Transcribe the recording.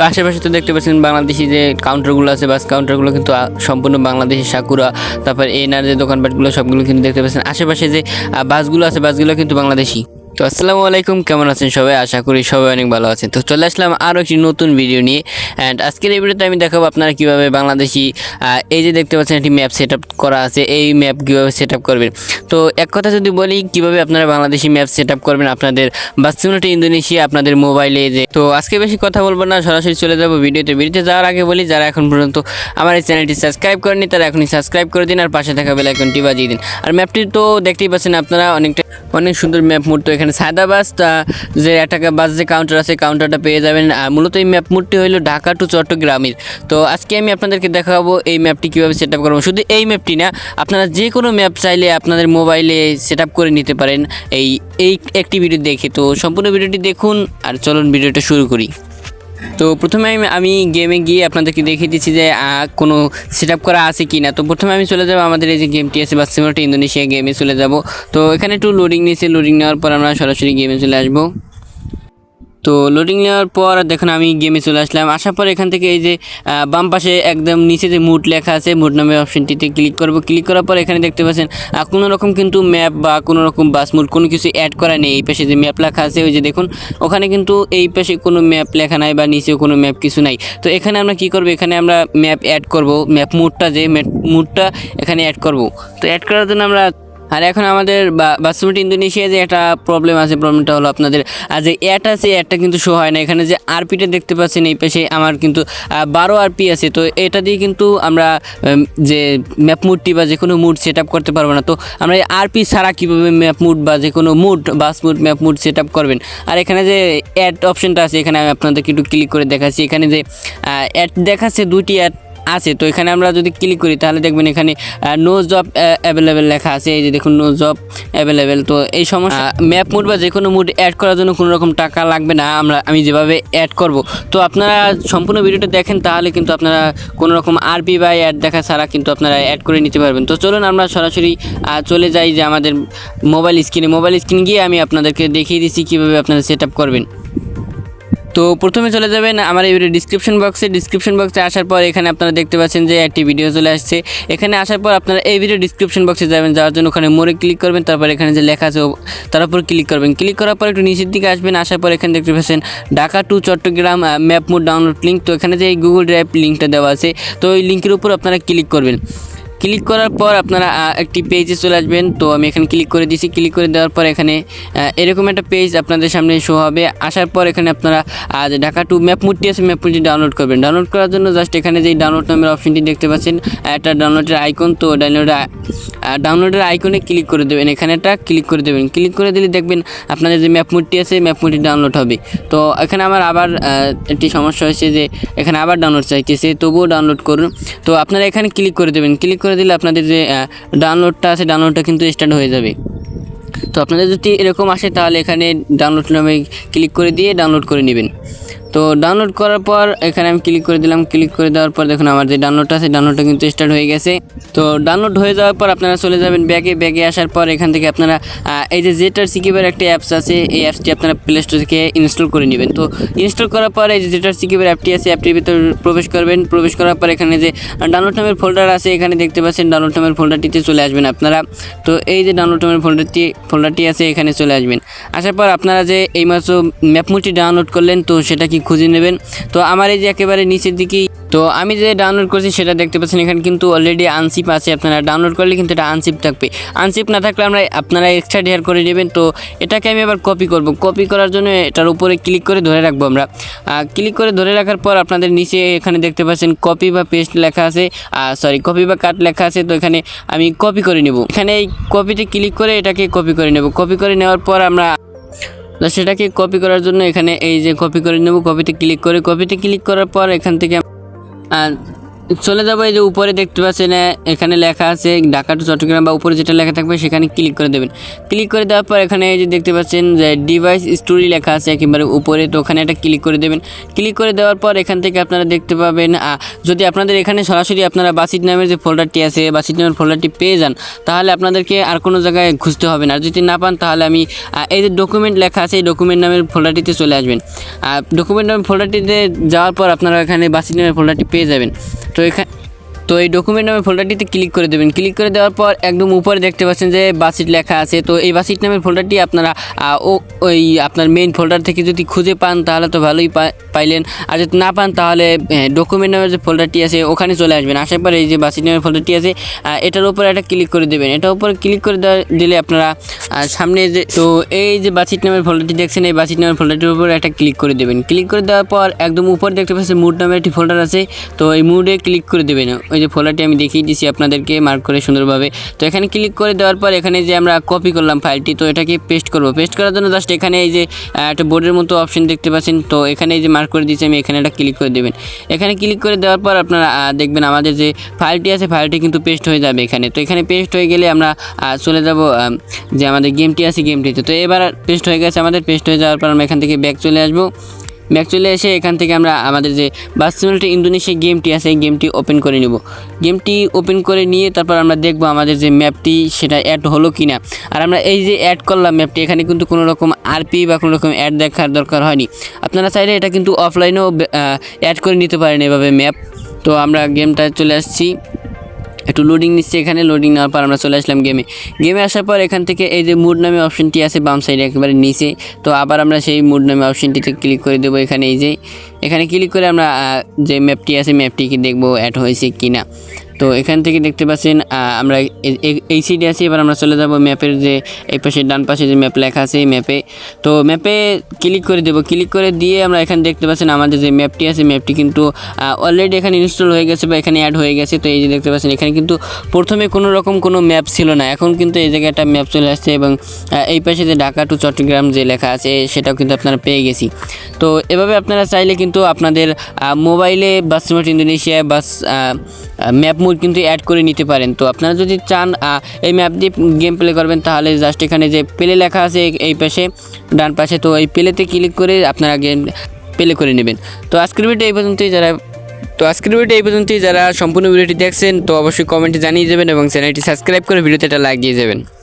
তো আশেপাশে তো দেখতে পাচ্ছেন বাংলাদেশি যে কাউন্টারগুলো আছে বাস কাউন্টারগুলো কিন্তু সম্পূর্ণ বাংলাদেশি সাকুরা, তারপর এনার যে দোকানপাটগুলো সবগুলো কিন্তু দেখতে পাচ্ছেন। আশেপাশে যে বাসগুলো আছে বাসগুলো কিন্তু বাংলাদেশি। তো আসসালামু আলাইকুম, কেমন আছেন সবাই? আশা করি সবাই অনেক ভালো আছেন। তো চলে আসলাম আরও একটি নতুন ভিডিও নিয়ে। অ্যান্ড আজকের এই ভিডিওতে আমি দেখাবো আপনারা কীভাবে বাংলাদেশি এই যে দেখতে পাচ্ছেন একটি ম্যাপ সেট করা আছে, এই ম্যাপ কীভাবে সেট করবেন। তো এক কথা যদি বলি, কীভাবে আপনারা বাংলাদেশি ম্যাপ সেট করবেন আপনাদের বাস্তুনটি ইন্দোনেশিয়া, আপনাদের মোবাইলে যে তো আজকে বেশি কথা বলব না, সরাসরি চলে যাব ভিডিওতে। ভিডিওতে যাওয়ার আগে বলি, যারা এখন পর্যন্ত আমার এই চ্যানেলটি সাবস্ক্রাইব করেনি তারা এখনই সাবস্ক্রাইব করে দিন আর পাশে থাকা বেল আইকনটি বাজিয়ে দিন। আর ম্যাপটি তো দেখতেই পাচ্ছেন আপনারা, অনেকটা অনেক সুন্দর ম্যাপ মুহূর্ত তো এখানে সাদা বাস যে একটা বাস যে কাউন্টার আছে কাউন্টারটা পেয়ে যাবেন। মূলত এই ম্যাপ মুডটি হলো ঢাকা টু চট্টগ্রামের। তো আজকে আমি আপনাদেরকে দেখাবো এই ম্যাপটি কীভাবে সেট আপ করব। শুধু এই ম্যাপটি না, আপনারা যে কোনো ম্যাপ চাইলে আপনাদের মোবাইলে সেট আপ করে নিতে পারেন এই এই একটি ভিডিও দেখে। তো সম্পূর্ণ ভিডিওটি দেখুন, আর চলুন ভিডিওটা শুরু করি। তো প্রথমে আমি আমি গেমে গিয়ে আপনাদেরকে দেখিয়ে দিচ্ছি যে কোনো সেট আপ করা আছে কি না তো প্রথমে আমি চলে যাব আমাদের এই যে গেমটি আছে, বা সিমোটা ইন্দোনেশিয়া গেমে চলে যাব। তো এখানে একটু লোডিং নিয়েছে লোডিং নেওয়ার পর আমরা সরাসরি গেমে চলে আসব। তো লোডিং নেওয়ার পর দেখুন আমি গেমে চলে আসলাম। আসার পর এখান থেকে এই যে বাম পাশে একদম নিচে যে মুড লেখা আছে মুড নামের অপশনটিতে ক্লিক করব। ক্লিক করার পর এখানে দেখতে পাচ্ছেন কোনো রকম কিন্তু ম্যাপ বা কোনো রকম বাস মুড কোনো কিছু অ্যাড করা নেই। এই পাশে যে ম্যাপ লেখা আছে, ওই যে দেখুন, ওখানে কিন্তু এই পাশে কোনো ম্যাপ লেখা নাই বা নিচেও কোনো ম্যাপ কিছু নাই। তো এখানে আমরা কি করব? এখানে আমরা ম্যাপ অ্যাড করব। ম্যাপ মুডটা যে ম্যাপ মুডটা এখানে অ্যাড করব। তো অ্যাড করার জন্য আমরা আর এখন আমাদের বাসমতি ইন্দোনেশিয়া যে একটা প্রবলেম আছে প্রবলেমটা হলো আপনাদের, আর যে অ্যাড আছে অ্যাডটা কিন্তু শো হয় না। এখানে যে আরপিটা দেখতে পাচ্ছেন, এই পাশে আমার কিন্তু বারো আরপি আছে। তো এটা দিয়ে কিন্তু আমরা যে ম্যাপ মুডটি বা যে কোনো মুড সেট আপ করতে পারব না। তো আমরা এই আরপি ছাড়া কীভাবে ম্যাপ মুড বা যে কোনো mod bus mod map mod set up করবেন? আর এখানে যে অ্যাড অপশনটা আছে, এখানে আমি আপনাদেরকে একটু ক্লিক করে দেখাচ্ছি। এখানে যে অ্যাড দেখাচ্ছে দুটি অ্যাড আছে তো এখানে আমরা যদি ক্লিক করি তাহলে দেখবেন এখানে নো জব অ্যাভেলেবেল লেখা আছে। এই যে দেখুন নো জব অ্যাভেলেবেল তো এই সমস্যা ম্যাপ মুড বা যে কোনো মুড অ্যাড করার জন্য কোনো রকম টাকা লাগবে না আমরা আমি যেভাবে অ্যাড করব। তো আপনারা সম্পূর্ণ ভিডিওটা দেখেন তাহলে কিন্তু আপনারা কোনো রকম আরপি বা অ্যাড দেখা ছাড়া কিন্তু আপনারা অ্যাড করে নিতে পারবেন। তো চলুন আমরা সরাসরি চলে যাই যে আমাদের মোবাইল স্ক্রিনে মোবাইল স্ক্রিন গিয়ে আমি আপনাদেরকে দেখিয়ে দিচ্ছি কীভাবে আপনারা সেট আপ করবেন। তো প্রথমে চলে যাবেন আমার এই ডিসক্রিপশন বক্সে ডিসক্রিপশন বক্সে আসার পর এখানে আপনারা দেখতে পাচ্ছেন যে একটি ভিডিও চলে আসছে। এখানে আসার পর আপনারা এই ভিডিও ডিসক্রিপশন বক্সে যাবেন, যাওয়ার জন্য ওখানে মোড়ে ক্লিক করবেন, তারপর এখানে যে লেখা আছে তার উপর ক্লিক করবেন। ক্লিক করার পর একটু নিচের দিকে আসবেন, আসার পর এখানে দেখতে পাচ্ছেন Dhaka to Chattogram map mod download link তো এখানে যে গুগল ড্রাইভ লিঙ্কটা দেওয়া আছে, তো ওই লিঙ্কের উপর আপনারা ক্লিক করবেন। ক্লিক করার পর আপনারা একটি পেজে চলে আসবেন। তো আমি এখানে ক্লিক করে দিয়েছি। ক্লিক করে দেওয়ার পর এখানে এরকম একটা পেজ আপনাদের সামনে শো হবে। আসার পর এখানে আপনারা যে ঢাকা টু ম্যাপ মুডটি আছে ম্যাপ মুডটি ডাউনলোড করবেন। ডাউনলোড করার জন্য জাস্ট এখানে যে ডাউনলোড নামের অপশনটি দেখতে পাচ্ছেন, একটা ডাউনলোডের আইকন তো ডাউনলোডের ডাউনলোডের আইকনে ক্লিক করে দেবেন। এখানে একটা ক্লিক করে দেবেন। ক্লিক করে দিলে দেখবেন আপনাদের যে ম্যাপ মুডটি আছে ম্যাপ মুডটি ডাউনলোড হবে। তো এখানে আমার আবার একটি সমস্যা হয়েছে যে, এখানে আবার ডাউনলোড চাইতেছে, তবুও ডাউনলোড করুন। তো আপনারা এখানে ক্লিক করে দেবেন। ক্লিক করে দিলে আপনাদের যে ডাউনলোডটা আছে ডাউনলোডটা কিন্তু স্টার্ট হয়ে যাবে। তো আপনাদের যদি এরকম আসে, তাহলে এখানে ডাউনলোড নামে ক্লিক করে দিয়ে ডাউনলোড করে নেবেন। তো ডাউনলোড করার পর এখানে আমি ক্লিক করে দিলাম ক্লিক করে দেওয়ার পর দেখুন আমার যে ডাউনলোডটা আছে ডাউনলোডটা কিন্তু স্টার্ট হয়ে গেছে। তো ডাউনলোড হয়ে যাওয়ার পর আপনারা চলে যাবেন ব্যাগে ব্যাগে আসার পর এখান থেকে আপনারা এই যে জেটার সিকিবের একটা অ্যাপস আছে, এই অ্যাপসটি আপনারা প্লে স্টোর থেকে ইনস্টল করে নেবেন। তো ইনস্টল করার পর এই যে জেটার সিকিবের অ্যাপটি আছে অ্যাপটির ভিতর প্রবেশ করবেন, প্রবেশ করার পর এখানে যে ডাউনলোড নামের ফোল্ডার আছে, এখানে দেখতে পাচ্ছেন ডাউনলোড নামের ফোল্ডারটিতে চলে আসবেন আপনারা। তো এই যে ডাউনলোড নামের ফোল্ডারটি ফোল্ডারটি আছে, এখানে চলে আসবেন। আসার পর আপনারা যে এই এইমাত্র ম্যাপমুটি ডাউনলোড করলেন, তো সেটা কি খুঁজে নেবেন। তো আমার এই যে একেবারে নিচের দিকেই, তো আমি যে ডাউনলোড করছি সেটা দেখতে পাচ্ছেন, এখানে কিন্তু অলরেডি আনসিপ আছে আপনারা। ডাউনলোড করলে কিন্তু এটা আনসিপ থাকবে। আনসিপ না থাকলে আমরা আপনারা এক্সট্রা শেয়ার করে নেবেন। তো এটাকে আমি আবার কপি করব। কপি করার জন্য এটার উপরে ক্লিক করে ধরে রাখব আমরা। ক্লিক করে ধরে রাখার পর আপনাদের নিচে এখানে দেখতে পাচ্ছেন কপি বা পেস্ট লেখা আছে। সরি কপি বা কাট লেখা আছে। তো এখানে আমি কপি করে নেব। এখানে এই কপিতে ক্লিক করে এটাকে কপি করে নেব। কপি করে নেওয়ার পর আমরা তো সেটাকে কপি করার জন্য এখানে এই যে কপি করে নেব। কপিতে ক্লিক করে কপিতে ক্লিক করার পর এখান থেকে চলে যাব এই যে উপরে দেখতে পাচ্ছেন, এখানে লেখা আছে ঢাকা টু চট্টগ্রাম বা উপরে যেটা লেখা থাকবে সেখানে ক্লিক করে দেবেন। ক্লিক করে দেওয়ার পর এখানে এই যে দেখতে পাচ্ছেন যে ডিভাইস স্টোরি লেখা আছে একেবারে উপরে, তো ওখানে একটা ক্লিক করে দেবেন। ক্লিক করে দেওয়ার পর এখান থেকে আপনারা দেখতে পাবেন যদি আপনাদের এখানে সরাসরি আপনারা বাসিট নামের যে ফোল্ডারটি আছে বাসিট নামের ফোল্ডারটি পেয়ে যান, তাহলে আপনাদেরকে আর কোনো জায়গায় খুঁজতে হবে না। আর যদি না পান, তাহলে আমি এই যে ডকুমেন্ট লেখা আছে, এই ডকুমেন্ট নামের ফোল্ডারটিতে চলে আসবেন। ডকুমেন্ট নামের ফোল্ডারটিতে যাওয়ার পর আপনারা এখানে বাসিট নামের ফোল্ডারটি পেয়ে যাবেন। তো এখানে তো এই ডকুমেন্ট নামের ফোল্ডারটিতে ক্লিক করে দেবেন। ক্লিক করে দেওয়ার পর একদম উপরে দেখতে পাচ্ছেন যে বাসিট লেখা আছে। তো এই বাসিট নামের ফোল্ডারটি আপনারা ও, ওই আপনার মেইন ফোল্ডার থেকে যদি খুঁজে পান তাহলে তো ভালোই পাইলেন। আর যদি না পান তাহলে ডকুমেন্ট নামের যে ফোল্ডারটি আছে ওখানে চলে আসবেন। আসার পরে এই যে বাসিট নামের ফোল্ডারটি আছে এটার উপরে একটা ক্লিক করে দেবেন। এটার উপরে ক্লিক করে দিলে আপনারা সামনে যে, তো এই যে বাসিট নামের ফোল্ডারটি দেখছেন, এই বাসিট নামের ফোল্ডারটির উপরে একটা ক্লিক করে দেবেন। ক্লিক করে দেওয়ার পর একদম উপরে দেখতে পাচ্ছেন মুড নামের একটি ফোল্ডার আছে। তো এই মুডে ক্লিক করে দেবেন। ওই যে ফোল্ডারটি আমি দেখিয়ে দিচ্ছি আপনাদেরকে মার্ক করে সুন্দরভাবে। তো এখানে ক্লিক করে দেওয়ার পর এখানে যে আমরা কপি করলাম ফাইলটি তো এটাকে পেস্ট করব। পেস্ট করার জন্য জাস্ট এখানে এই যে একটা বোর্ডের মতো অপশন দেখতে পাচ্ছেন। তো এখানে এই যে মার্ক করে দিচ্ছি আমি, এখানে একটা ক্লিক করে দেবেন। এখানে ক্লিক করে দেওয়ার পর আপনারা দেখবেন আমাদের যে ফাইলটি আছে ফাইলটি কিন্তু পেস্ট হয়ে যাবে এখানে। তো এখানে পেস্ট হয়ে গেলে আমরা চলে যাব যে আমাদের গেমটি আছে গেমটিতে তো এবার পেস্ট হয়ে গেছে আমাদের। পেস্ট হয়ে যাওয়ার পর আমরা এখান থেকে ব্যাক চলে আসব। ব্যাক চলে এসে এখান থেকে আমরা আমাদের যে বাস্তুমিলিটি ইন্দোনেশিয়া গেমটি আছে, এই গেমটি ওপেন করে নিব। গেমটি ওপেন করে নিয়ে তারপর আমরা দেখব আমাদের যে ম্যাপটি সেটা অ্যাড হলো কি না আর আমরা এই যে অ্যাড করলাম ম্যাপটি, এখানে কিন্তু কোনো রকম আরপি বা কোনো রকম অ্যাড দেখার দরকার হয়নি। আপনারা চাইলে এটা কিন্তু অফলাইনেও অ্যাড করে নিতে পারেন এভাবে ম্যাপ তো আমরা গেমটা চলে আসছি। একটু লোডিং নিচ্ছে এখানে লোডিং নেওয়ার পর আমরা চলে আসলাম গেমে গেমে আসার পর এখান থেকে এই যে মুড নামে অপশনটি আছে বাম সাইডে একেবারে নিচে। তো আবার আমরা সেই মুড নামে অপশনটিতে ক্লিক করে দেবো এখানে এই যে। এখানে ক্লিক করে আমরা যে ম্যাপটি আছে ম্যাপটিকে দেখব অ্যাড হয়েছে কি না তো এখান থেকে দেখতে পাচ্ছেন আমরা এই সাইডে আছি, এবার আমরা চলে যাব ম্যাপের যে, এই পাশে, ডান পাশে যে ম্যাপ লেখা আছে ম্যাপে তো ম্যাপে ক্লিক করে দেবো ক্লিক করে দিয়ে আমরা এখানে দেখতে পাচ্ছেন, আমাদের যে ম্যাপটি আছে ম্যাপটি কিন্তু অলরেডি এখানে ইনস্টল হয়ে গেছে বা এখানে অ্যাড হয়ে গেছে। তো এই যে দেখতে পাচ্ছেন, এখানে কিন্তু প্রথমে কোনো রকম কোনো ম্যাপ ছিল না। এখন কিন্তু এই জায়গায় একটা ম্যাপ চলে আসছে এবং এই পাশে যে ঢাকা টু চট্টগ্রাম যে লেখা আছে, সেটাও কিন্তু আপনারা পেয়ে গেছি। তো এভাবে আপনারা চাইলে কিন্তু আপনাদের মোবাইলে bus smart Indonesia bus map mod কিন্তু অ্যাড করে নিতে পারেন। তো আপনারা যদি চান এই ম্যাপ দিয়ে গেম প্লে করবেন, তাহলে জাস্ট এখানে যে প্লে লেখা আছে, এই- এই পাশে, ডান পাশে, তো এই প্লেতে ক্লিক করে আপনারা গেম প্লে করে নেবেন। তো আজকের ভিডিও এই পর্যন্তই, যারা, তো আজকের ভিডিও এই পর্যন্তই, যারা সম্পূর্ণ ভিডিওটি দেখছেন, তো অবশ্যই কমেন্টে জানিয়ে যাবেন এবং চ্যানেলটি সাবস্ক্রাইব করে ভিডিওতে একটা লাইক দিয়ে যাবেন